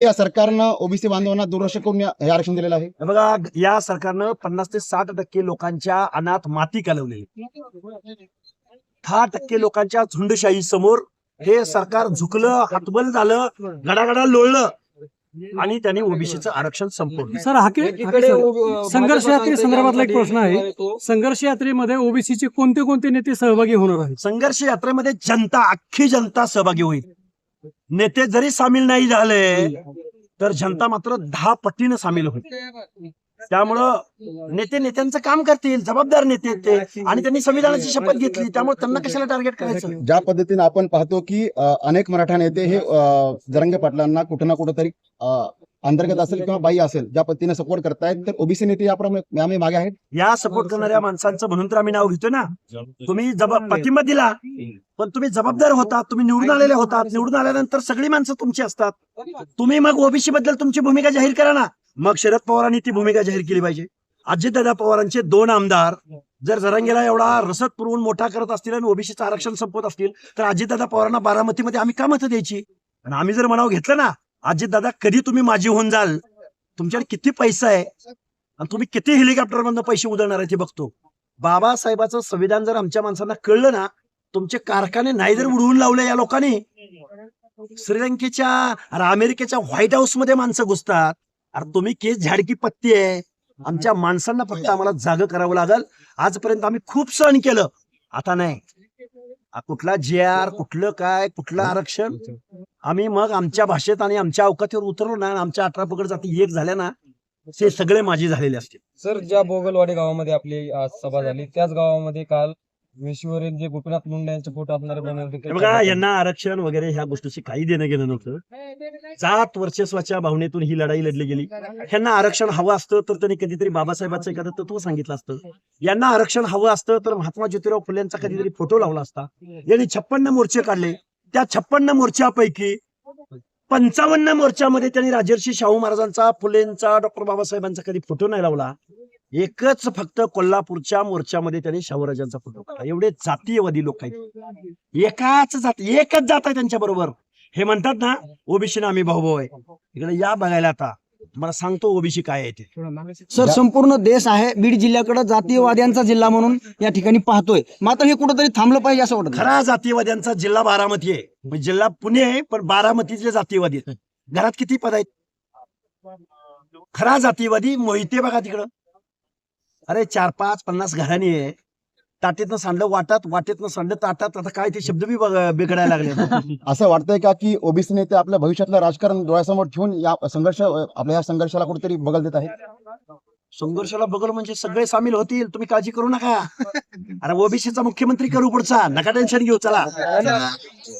या सरकारनं ओबीसी बांधवांना दुर्लक्ष करून या- हे आरक्षण दिलेलं आहे. हे बघा या सरकारनं पन्नास ते साठ टक्के लोकांच्या अनाथ माती कालवलेली दहा टक्के लोकांच्या झुंडशाही समोर हे सरकार झुकलं हातबल झालं गडागडा लोळलं आणि त्यांनी ओबीसीचं आरक्षण संपवलं. सर हाके हाके सर, संघर्ष यात्रे संदर्भातला एक प्रश्न आहे. संघर्ष यात्रेमध्ये ओबीसीचे कोणते कोणते नेते सहभागी होणार आहेत? संघर्ष यात्रेमध्ये जनता अख्खी जनता सहभागी होईल. नेते जरी सामील नाही झाले तर जनता मात्र दहा पटीनं सामील होईल. त्यामुळं नेते नेत्यांचं काम करतील जबाबदार नेते ते. आणि त्यांनी संविधानाची शपथ घेतली त्यामुळे त्यांना कशाला टार्गेट करायचं? ज्या पद्धतीने आपण पाहतो की अनेक मराठा नेते हे जरंगे पाटलांना कुठं ना कुठं तरी अंतर्गत असेल किंवा बाई असेल ज्या पद्धतीने सपोर्ट करतायत तर ओबीसी नेते याप्रमाणे यामध्ये मागे आहेत. या सपोर्ट करणाऱ्या माणसांचं म्हणून तर आम्ही नाव घेतो ना. तुम्ही जबाब पाठिंबा दिला पण तुम्ही जबाबदार होता तुम्ही निवडून आलेले होतात. निवडून आल्यानंतर सगळी माणसं तुमची असतात. तुम्ही मग ओबीसी बद्दल तुमची भूमिका जाहीर करा ना. मग शरद पवारांनी ती भूमिका जाहीर केली पाहिजे. अजितदादा पवारांचे दोन आमदार जर जरांगेला एवढा रसद पुरवून मोठा करत असतील आणि ओबीसीचं आरक्षण संपवत असतील तर अजितदादा पवारांना बारामतीमध्ये आम्ही का मतं द्यायची? आणि आम्ही जर म्हणावं घेतलं ना अजितदादा कधी तुम्ही माझी होऊन जाल? तुमच्याकडे किती पैसा आहे? आणि तुम्ही किती हेलिकॉप्टर मधनं पैसे उधळणार आहे ते बघतो. बाबासाहेबाचं संविधान जर आमच्या माणसांना कळलं ना तुमचे कारखाने नाही जर उडवून लावले या लोकांनी श्रीलंकेच्या अरे अमेरिकेच्या व्हाईट हाऊसमध्ये माणसं घुसतात. अरे तुम्ही केस झाडकी पत्ती आहे. आमच्या माणसांना फक्त आम्हाला जाग करावं लागल. आजपर्यंत आम्ही खूप सहन केलं. आता नाही. कुठला जे आर कुठलं काय कुठलं आरक्षण? आम्ही मग आमच्या भाषेत आणि आमच्या अवकातीवर उतरलो ना आणि आमच्या अठरा पकड जाती एक झाल्या ना ते सगळे माझी झालेले असतील. सर ज्या बोगलवाडी गावामध्ये आपली आज सभा झाली त्याच गावामध्ये काल विश्वरेन जे गोपीनाथ मुंडे यांचे फोटो असणारे बनवले बघा यांना आरक्षण वगैरे ह्या गोष्टीशी काही देणं घेणं नव्हतं. जात वर्चस्वाच्या भावनेतून ही लढाई लढली गेली. ह्यांना आरक्षण हवं असतं तर त्यांनी कधीतरी बाबासाहेबांचं एखादं तत्व सांगितलं असतं. यांना आरक्षण हवं असतं तर महात्मा ज्योतिराव फुलेंचा कधीतरी फोटो लावला असता. यांनी छप्पन्न मोर्चे काढले. त्या छप्पन्न मोर्चापैकी पंचावन्न मोर्चामध्ये त्यांनी राजर्षी शाहू महाराजांचा फुलेंचा डॉक्टर बाबासाहेबांचा कधी फोटो नाही लावला. एकच फक्त कोल्हापूरच्या मोर्चामध्ये त्यांनी शाहूराजांचा फोटो काढला. एवढे जातीयवादी लोक आहेत. एकाच जात एकच जात आहे त्यांच्या बरोबर. हे म्हणतात ना ओबीसी आम्ही भाऊ भाऊ आहे. इकडे या बघायला आता. तुम्हाला सांगतो ओबीसी काय आहे ते. सर संपूर्ण देश आहे. बीड जिल्ह्याकडे जातीयवाद्यांचा जिल्हा म्हणून या ठिकाणी पाहतोय. मात्र हे कुठंतरी थांबलं पाहिजे असं वाटत खरा जातीयवाद्यांचा जिल्हा बारामती आहे. म्हणजे जिल्हा पुणे आहे पण बारामतीतले जातीयवादी घरात किती पद आहेत? खरा जातीयवादी मोहिते बघा तिकडं. अरे चार पाच पन्नास घराणी आहे. ताटीतनं सांडलं वाटात वाटेतनं सांडलं ताटात. आता काय ते शब्द बी बघ- बिघडायला लागले. असं वाटतंय का की ओबीसी नेते आपल्या भविष्यातलं राजकारण डोळ्यासमोर ठेवून या संघर्ष आपल्या या संघर्षाला कुठेतरी बगल देत आहेत? संघर्षाला बघल म्हणजे सगळे सामील होतील. तुम्ही काळजी करू नका. अरे ओबीसीचा मुख्यमंत्री करू पुढचा. नका टेन्शन घेऊ चला.